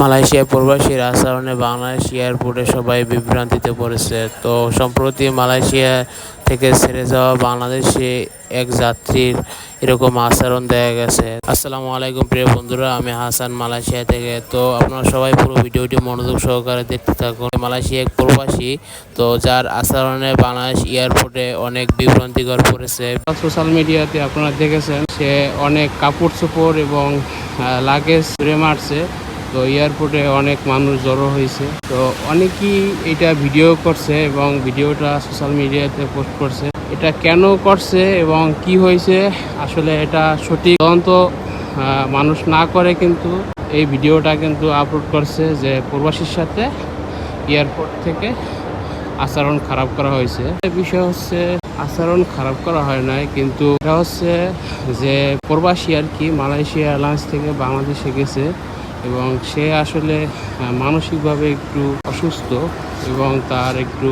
Malaysia প্রবাসীর আচরণে বাংলাদেশ এয়ারপোর্টে সবাই বিভ্রান্তিতে পড়েছে। তো সম্প্রতি মালয়েশিয়া থেকে ছেড়ে যাওয়া বাংলাদেশে এক যাত্রীর এরকম আচরণ দেখা গেছে। আসসালামু আলাইকুম প্রিয় বন্ধুরা, আমি হাসান মালয়েশিয়া থেকে। তো আপনারা সবাই পুরো ভিডিওটি মনোযোগ সহকারে দেখতে থাকুন। মালয়েশিয়া এক প্রবাসী, তো যার আচরণে বাংলাদেশ এয়ারপোর্টে অনেক বিভ্রান্তিকর পড়েছে। সোশ্যাল মিডিয়াতে আপনারা দেখেছেন, সে অনেক কাপড় চোপড় এবং লাগেজ ছুঁড়ে মারছে। তো এয়ারপোর্টে অনেক মানুষ জড়ো হয়েছে। তো অনেকেই এটা ভিডিও করছে এবং ভিডিওটা সোশ্যাল মিডিয়াতে পোস্ট করছে। এটা কেন করছে এবং কি হয়েছে, আসলে এটা সঠিক তদন্ত মানুষ না করে কিন্তু এই ভিডিওটা কিন্তু আপলোড করছে যে প্রবাসীর সাথে এয়ারপোর্ট থেকে আচরণ খারাপ করা হয়েছে। বিষয় হচ্ছে, আচরণ খারাপ করা হয় নাই, কিন্তু এটা হচ্ছে যে প্রবাসী আর কি মালয়েশিয়া এয়ারলাইন্স থেকে বাংলাদেশে গেছে। এবং সে আসলে মানসিকভাবে একটু অসুস্থ এবং তার একটু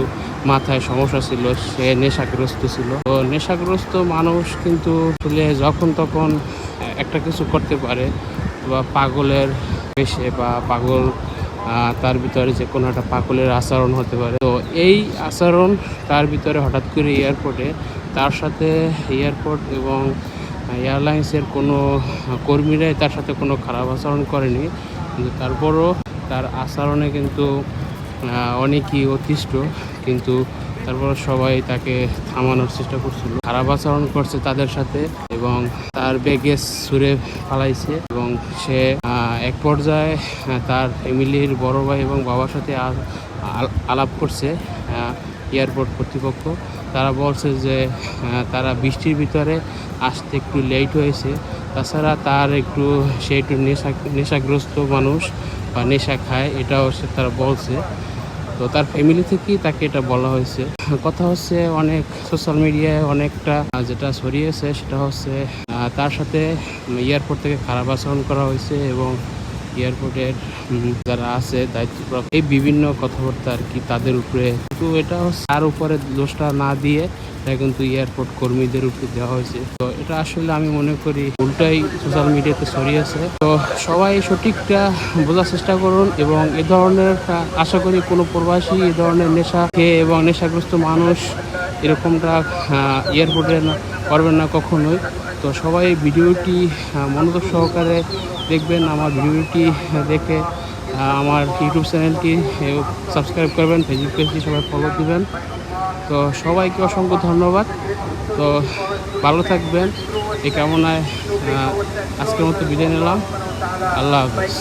মাথায় সমস্যা ছিল, সে নেশাগ্রস্ত ছিল। তো নেশাগ্রস্ত মানুষ কিন্তু আসলে যখন তখন একটা কিছু করতে পারে। বা পাগলের বেশে বা পাগল তার ভিতরে যে কোনো একটা পাগলের আচরণ হতে পারে। তো এই আচরণ তার ভিতরে হঠাৎ করে এয়ারপোর্টে, তার সাথে এয়ারপোর্ট এবং এয়ারলাইন্সের কোনো কর্মীরাই তার সাথে কোনো খারাপ আচরণ করেনি। কিন্তু তারপরও তার আচরণে কিন্তু অনেকই অতিষ্ঠ। কিন্তু তারপর সবাই তাকে থামানোর চেষ্টা করছিল। খারাপ আচরণ করছে তাদের সাথে এবং তার ব্যাগেজ ছুঁড়ে ফালাইছে এবং সে এক পর্যায়ে তার ফ্যামিলির বড় ভাই এবং বাবার সাথে আলাপ করছে এয়ারপোর্ট কর্তৃপক্ষ। তারা বলছে যে তারা বৃষ্টির ভিতরে আসতে একটু লেট হয়েছে। তাছাড়া তার একটু, সে একটু নেশা, নেশাগ্রস্ত মানুষ বা নেশা খায়, এটাও সে তারা বলছে। তো তার ফ্যামিলি থেকেই তাকে এটা বলা হয়েছে। কথা হচ্ছে অনেক সোশ্যাল মিডিয়ায় অনেকটা যেটা ছড়িয়েছে সেটা হচ্ছে তার সাথে এয়ারপোর্ট থেকে খারাপ আচরণ করা হয়েছে এবং এয়ারপোর্টের যারা আছে, দায়িত্বপ্রাপ্ত, এই বিভিন্ন কথাবার্তা আর কি তাদের উপরে। কিন্তু এটা তার উপরে দোষটা না দিয়ে এটা কিন্তু এয়ারপোর্ট কর্মীদের উপরে দেওয়া হয়েছে। তো এটা আসলে আমি মনে করি উল্টাই সোশ্যাল মিডিয়াতে ছড়িয়েছে তো সবাই সঠিকটা বোঝার চেষ্টা করুন এবং এ ধরনের, আশা করি কোনো প্রবাসী এ ধরনের নেশা খেয়ে এবং নেশাগ্রস্ত মানুষ এরকমটা এয়ারপোর্টে করবেন না কখনোই। তো সবাই ভিডিওটি মনোযোগ সহকারে দেখবেন, আমার ভিডিওটি দেখে আমার ইউটিউব চ্যানেলটি সাবস্ক্রাইব করবেন ফেসবুক পেজটি সবাই ফলো দেবেন। তো সবাইকে অসংখ্য ধন্যবাদ। তো ভালো থাকবেন। এই কামনায় আজকের মতো বিদায় নিলাম। আল্লাহ হাফিজ।